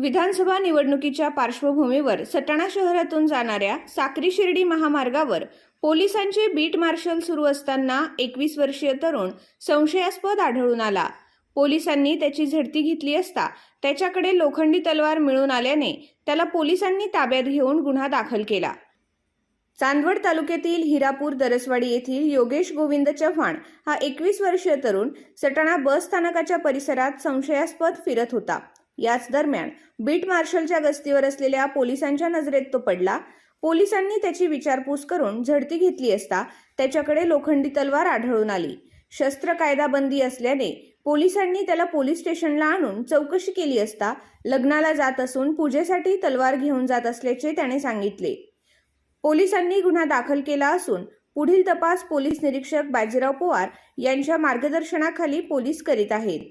विधानसभा निवडणुकीच्या पार्श्वभूमीवर सटाणा शहरातून जाणाऱ्या साक्री शिर्डी महामार्गावर पोलिसांचे बीट मार्शल सुरू असताना एकवीस वर्षीय तरुण संशयास्पद आढळून आला. पोलिसांनी त्याची झडती घेतली असता त्याच्याकडे लोखंडी तलवार मिळून आल्याने त्याला पोलिसांनी ताब्यात घेऊन गुन्हा दाखल केला. चांदवड तालुक्यातील हिरापूर दरसवाडी येथील योगेश गोविंद चव्हाण हा एकवीस वर्षीय तरुण सटाणा बस स्थानकाच्या परिसरात संशयास्पद फिरत होता. याच दरम्यान बीट मार्शलच्या गस्तीवर असलेल्या पोलिसांच्या नजरेत तो पडला. पोलिसांनी त्याची विचारपूस करून झडती घेतली असता त्याच्याकडे लोखंडी तलवार आढळून आली. शस्त्र कायदा बंदी असल्याने पोलिसांनी त्याला पोलीस स्टेशनला आणून चौकशी केली असता लग्नाला जात असून पूजेसाठी तलवार घेऊन जात असल्याचे त्याने सांगितले. पोलिसांनी गुन्हा दाखल केला असून पुढील तपास पोलीस निरीक्षक बाजीराव पवार यांच्या मार्गदर्शनाखाली पोलीस करीत आहेत.